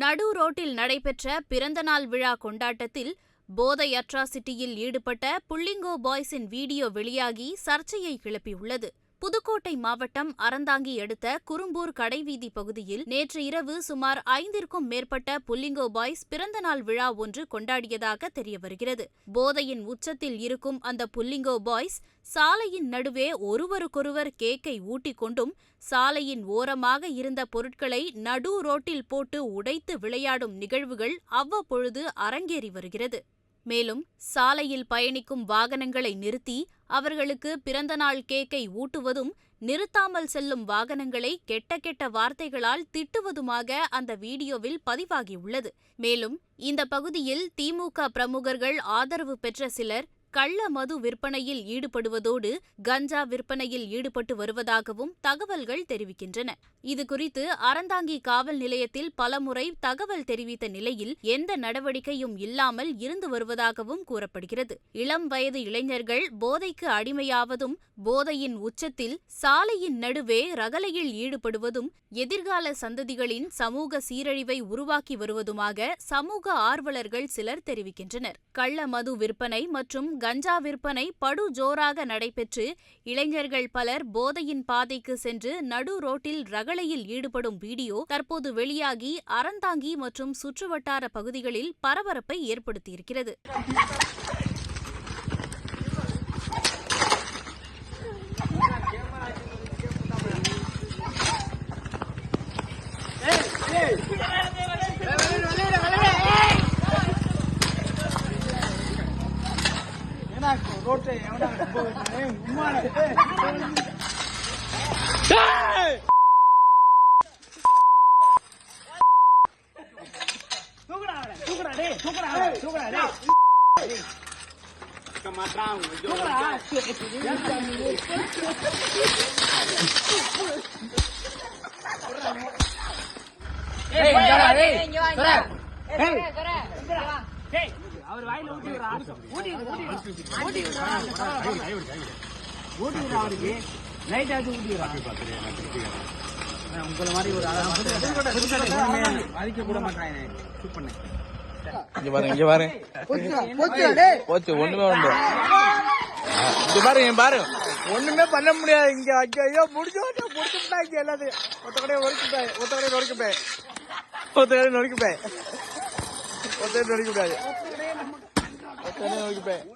நடு ரோட்டில் நடைபெற்ற பிறந்தநாள் விழா கொண்டாட்டத்தில் போதை அட்ராசிட்டியில் ஈடுபட்ட புள்ளிங்கோ பாய்ஸின் வீடியோ வெளியாகி சர்ச்சையை கிளப்பியுள்ளது. புதுக்கோட்டை மாவட்டம் அறந்தாங்கி அடுத்த குறும்பூர் கடைவீதி பகுதியில் நேற்று இரவு சுமார் ஐந்திற்கும் மேற்பட்ட புல்லிங்கோ பாய்ஸ் பிறந்தநாள் விழா ஒன்று கொண்டாடியதாக தெரியவருகிறது. போதையின் உச்சத்தில் இருக்கும் அந்த புல்லிங்கோ பாய்ஸ் சாலையின் நடுவே ஒருவருக்கொருவர் கேக்கை ஊட்டிக் கொண்டும் சாலையின் ஓரமாக இருந்த பொருட்களை நடு ரோட்டில் போட்டு உடைத்து விளையாடும் நிகழ்வுகள் அவ்வப்பொழுது அரங்கேறி வருகிறது. மேலும் சாலையில் பயணிக்கும் வாகனங்களை நிறுத்தி அவர்களுக்கு பிறந்தநாள் கேக்கை ஊட்டுவதும் நிறுத்தாமல் செல்லும் வாகனங்களை கெட்ட கெட்ட வார்த்தைகளால் திட்டுவதுமாக அந்த வீடியோவில் பதிவாகியுள்ளது. மேலும் இந்த பகுதியில் திமுக பிரமுகர்கள் ஆதரவு பெற்ற சிலர் கள்ள மது விற்பனையில் ஈடுபடுவதோடு கஞ்சா விற்பனையில் ஈடுபட்டு வருவதாகவும் தகவல்கள் தெரிவிக்கின்றன. இதுகுறித்து அறந்தாங்கி காவல் நிலையத்தில் பலமுறை தகவல் தெரிவித்த நிலையில் எந்த நடவடிக்கையும் இல்லாமல் இருந்து வருவதாகவும் கூறப்படுகிறது. இளம் வயது இளைஞர்கள் போதைக்கு அடிமையாவதும் போதையின் உச்சத்தில் சாலையின் நடுவே ரகலையில் ஈடுபடுவதும் எதிர்கால சந்ததிகளின் சமூக சீரழிவை உருவாக்கி வருவதுமாக சமூக ஆர்வலர்கள் சிலர் தெரிவிக்கின்றனர். கள்ள மது விற்பனை மற்றும் கஞ்சா விற்பனை படு ஜோராக நடைபெற்று இளைஞர்கள் பலர் போதையின் பாதைக்கு சென்று நடு ரோட்டில் ரகளையில் ஈடுபடும் வீடியோ தற்போது வெளியாகி அறந்தாங்கி மற்றும் சுற்றுவட்டார பகுதிகளில் பரபரப்பை ஏற்படுத்தியிருக்கிறது. Hei, jangan, hei, jangan, hei, jangan, hei, jangan, hei, அவர் வாயில ஊத்தி விடுறா. ஊத்தி விடு. ஊத்தி விடுறா. ஊத்தி விடுறா அவருக்கு. லைட் ஆச்சு ஊத்தி விடுறா. உங்களை மாதிரி ஒரு மதிக்க கூட மாட்டாங்க ஷூட் பண்ணேன் இங்க பாருங்க இங்க பாருங்க போச்சு ஒண்ணுமே உண்டு. இங்க பாருங்க இங்க பாருங்க ஒண்ணுமே பண்ண முடியாது. இங்க ஐயோ முடிஞ்சு முடிச்சுட்டா இங்க எல்லாத்தையும். ஒத்த கடையை ஒருக்கிப்பேன் ஒத்த கடையை நொறுக்கிப்பேன். ஒத்த கடையை What the?